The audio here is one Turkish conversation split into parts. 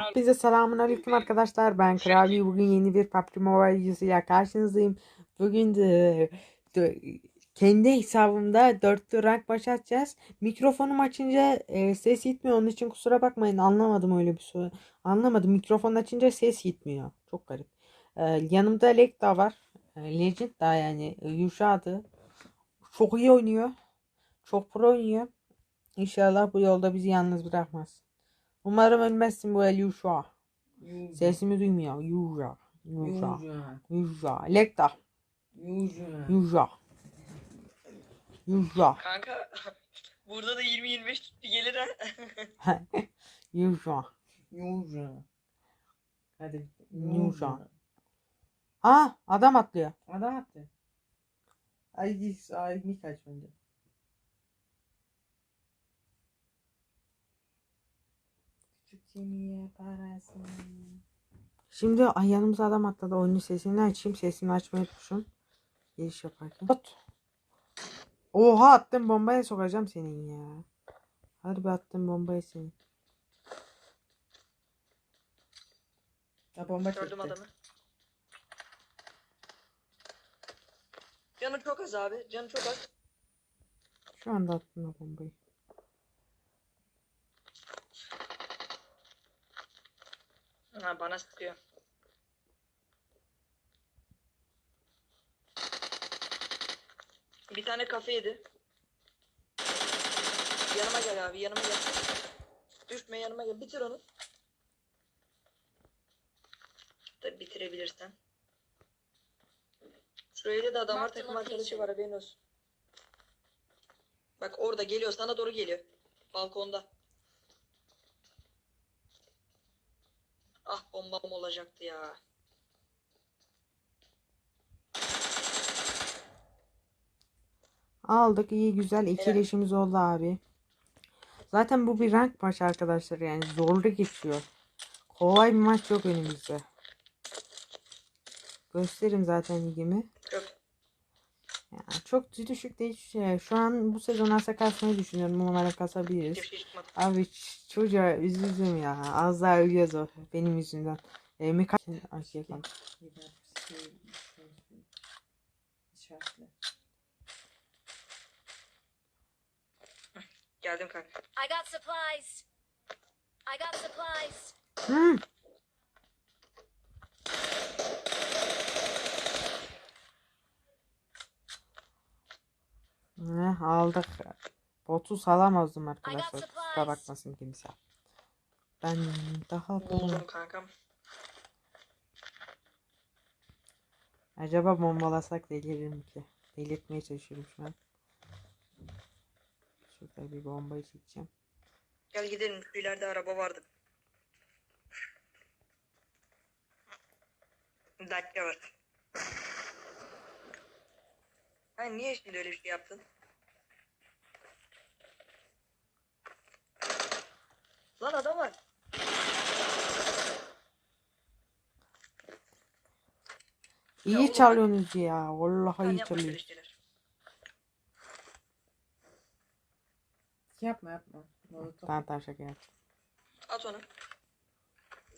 Hepinize selamun aleyküm arkadaşlar. Ben Krabi. Bugün yeni bir PUBG Mobile videosuyla karşınızdayım. Bugün de, de- kendi hesabımda dörtlü rank maçı atacağız. Mikrofonum açınca e, ses gitmiyor. Onun için kusura bakmayın. Anlamadım öyle bir soru. Anlamadım. Mikrofon açınca ses gitmiyor. Çok garip. E, yanımda Lekta var. E, Legend daha yani. E, Yuşadı. Çok iyi oynuyor. Çok pro oynuyor. İnşallah bu yolda bizi yalnız bırakmaz. Umarım ölmezsin bu Yuşa. Sesimi duymuyor. Yuşa. Yuşa. Yuja. Yuşa. Lekta. Yuja. Yuşa. Yuşa. Kanka burada da 20-25 tuttu gelir ha. Yuşa. Yuja. Hadi. Yuja. Aa adam atlıyor. Adam attı. Ay ay mik aç bence. Şimdi ay yanımıza adam atladı. Oyunun sesini açayım. Sesini açmayı unutmuşum. Giriş yaparken. Ot. Oha attım bombaya sokacağım senin ya. Harbi attım bombaya seni. Ya bomba Gördüm çekti. adamı. Canı çok az abi. Canı çok az. Şu anda attım o bombayı. Ha, bana sıkıyor. Bir tane kafe yedi. Yanıma gel abi yanıma gel. Düşme yanıma gel. Bitir onu. Tabii bitirebilirsen. Şuraya da adam var takım arkadaşı var haberin olsun. Bak orada geliyor sana doğru geliyor. Balkonda. Ah bombam olacaktı ya. Aldık iyi güzel ikileşimiz oldu abi. Zaten bu bir rank maç arkadaşlar yani zorlu geçiyor. Kolay bir maç yok önümüzde. Gösterim zaten ligimi. Yani çok düşük değil. Şey. Şu an bu sezon asa kasmayı düşünüyorum. Umarım kasabiliriz. Şey. Abi çocuğa üzüldüm ya. Az daha ölüyoruz o benim yüzümden. E, meka... Ay, şey yapalım. Gider, şey, şey. Geldim kanka. I got supplies. I got supplies. Hmm. Ne aldık. Botu salamazdım arkadaşlar. Kusura bakmasın kimse. Ben daha Buldum kankam. Acaba bombalasak deliririm ki. Delirtmeye çalışıyorum şu an. Şurada bir bombayı çekeceğim. Gel gidelim. Şu ileride araba vardı. Dakika var. Ha niye şimdi öyle bir şey yaptın? Lan adam var. İyi oğlum, çalıyorsunuz ya. Vallahi iyi çalıyorsunuz. Yapma yapma. Tamam tamam şaka yaptım. At onu.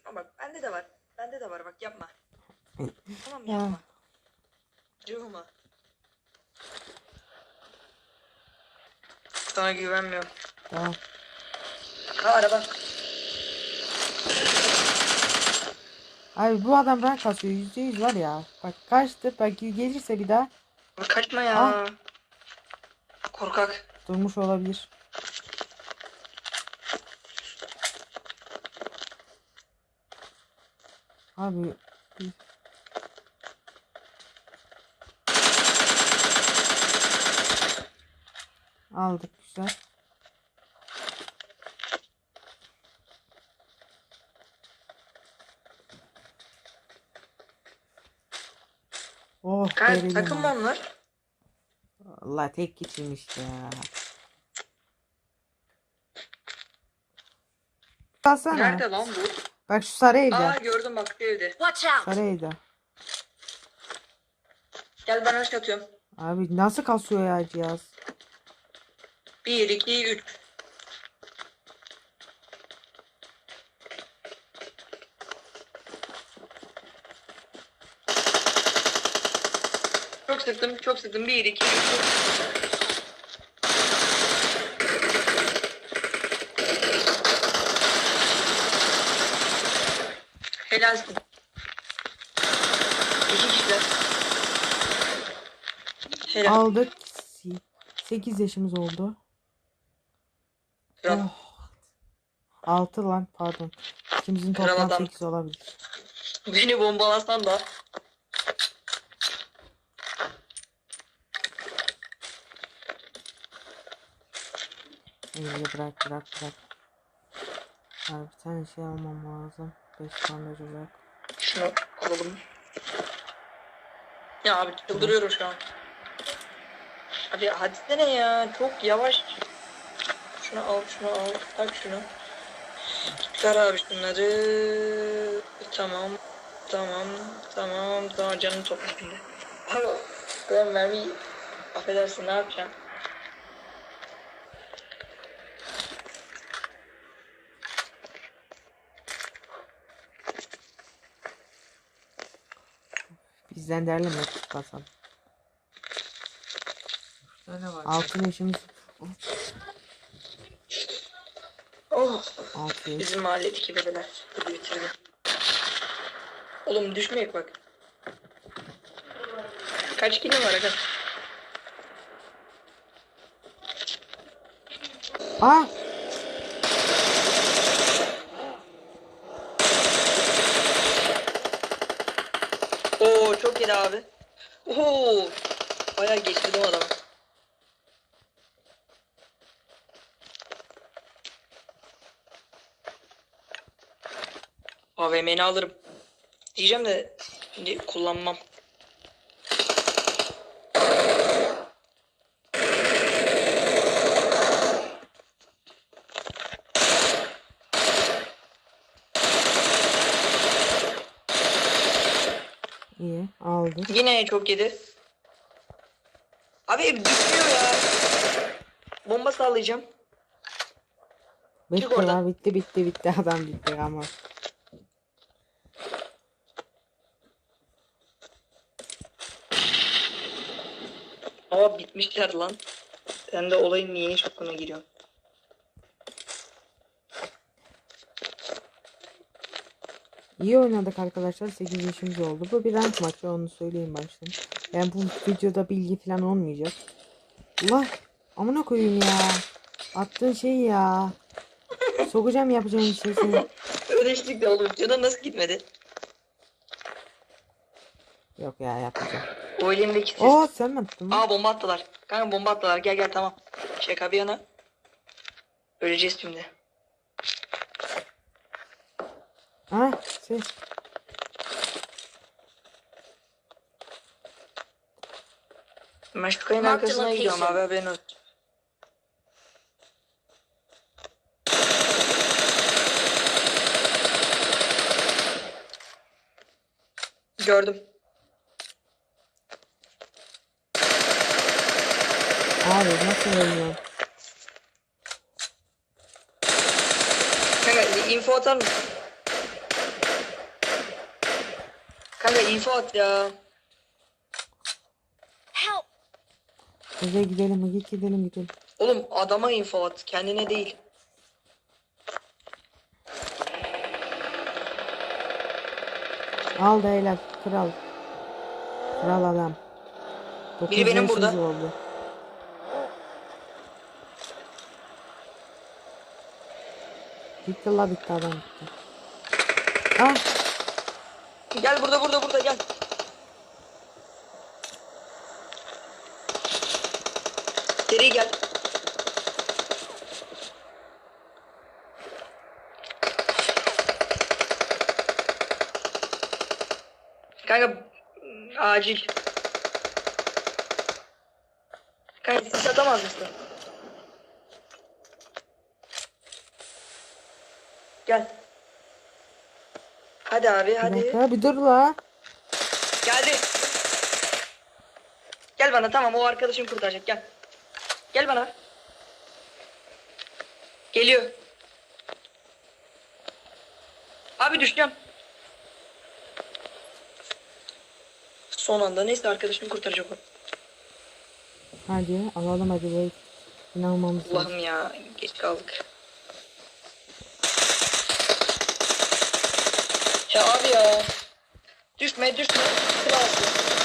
Ama bak bende de var. Bende de var bak yapma. tamam Ya. yapma. Cıvıma. Sana güvenmiyorum. Tamam. Ha araba. Abi bu adam rank kasıyor. Yüzde yüz var ya. Bak kaçtı. Belki gelirse bir daha Bak Kaçma ya. Ah. Korkak. durmuş olabilir. Abi aldık güzel. Oh Kanka, takım mı onlar? Allah tek geçirmiş ya. Alsana. Nerede lan bu? Bak şu sarı evde. Aa gördüm bak evde. Watch out. Sarı evde. Gel ben aşk atıyorum. Abi nasıl kasıyor ya cihaz? 1, 2, 3. sıktım, çok sıktım. Bir, iki, üç. Helalsin. İki kişiler. Helal. Aldık. 8 yaşımız oldu. Kral. Oh. 6 lan pardon. İkimizin toplam adam. 8 olabilir. Beni bombalasan da. İyi bırak bırak bırak. Ya bir tane şey almam lazım. 5 tane olacak. Şunu alalım. Ya abi çıldırıyorum şu an. Abi hadi sene ya. Çok yavaş. Şunu al, şunu al. Tak şunu. Çıkar abi şunları. Tamam. Tamam. Tamam. Tamam canını topla şimdi. Abi ben mermi affedersin ne yapacağım? Bizden değerli basalım. Ne var? 6 yaşımız. Oh. 6 yaş. Bizim mahalledeki bebeler. Hadi bitirdi. Oğlum düşmeyek bak. Kaç kilim var aga? Aa! Oo çok iyi abi. Oo. Bayağı geçirdim adamı. AVM'ni alırım. Diyeceğim de kullanmam. Aldık. Yine çok yedi. Abi düşüyor ya. Bomba sallayacağım. Bitti oradan. ya bitti bitti bitti adam bitti ama. Aa bitmişler lan. Sen de olayın yeni şokuna giriyorsun. İyi oynadık arkadaşlar. 8 yaşımız oldu. Bu bir rank maçı onu söyleyeyim baştan. Yani bu videoda bilgi falan olmayacak. Allah amına koyayım ya. Attığın şey ya. Sokacağım yapacağım şey seni. Ödeştik de oğlum. Canın nasıl gitmedi? Yok ya yapacağım. O elimdeki ses. Oo sen mi attın? Aa bomba attılar. Kanka bomba attılar. Gel gel tamam. Şaka bir yana. Öleceğiz şimdi. Ha ses. Ben şu kayın Mark the arkasına gidiyorum abi haberin olsun. Gördüm. Abi nasıl oynuyorsun? Kanka info atar mısın? Kanka info at ya. Help! Bize gidelim git gidelim gidelim. Oğlum adama info at. Kendine değil. Al da helal kral. Kral adam. Dokuz Biri benim burada. Oldu. Bitti la bitti adam bitti. Ah Gel burada burada burada gel. Seri gel. Kanka acil. Kanka siz atamaz mısın? Gel. Hadi abi bir hadi. dakika bir dur la. Geldi. Gel bana tamam o arkadaşım kurtaracak gel. Gel bana. Geliyor. Abi düşeceğim. Son anda neyse arkadaşını kurtaracak o. Hadi alalım hadi. İnanmamız lazım. Allah'ım ya geç kaldık. Ya abi ya. Düşme düşme. Kralsın.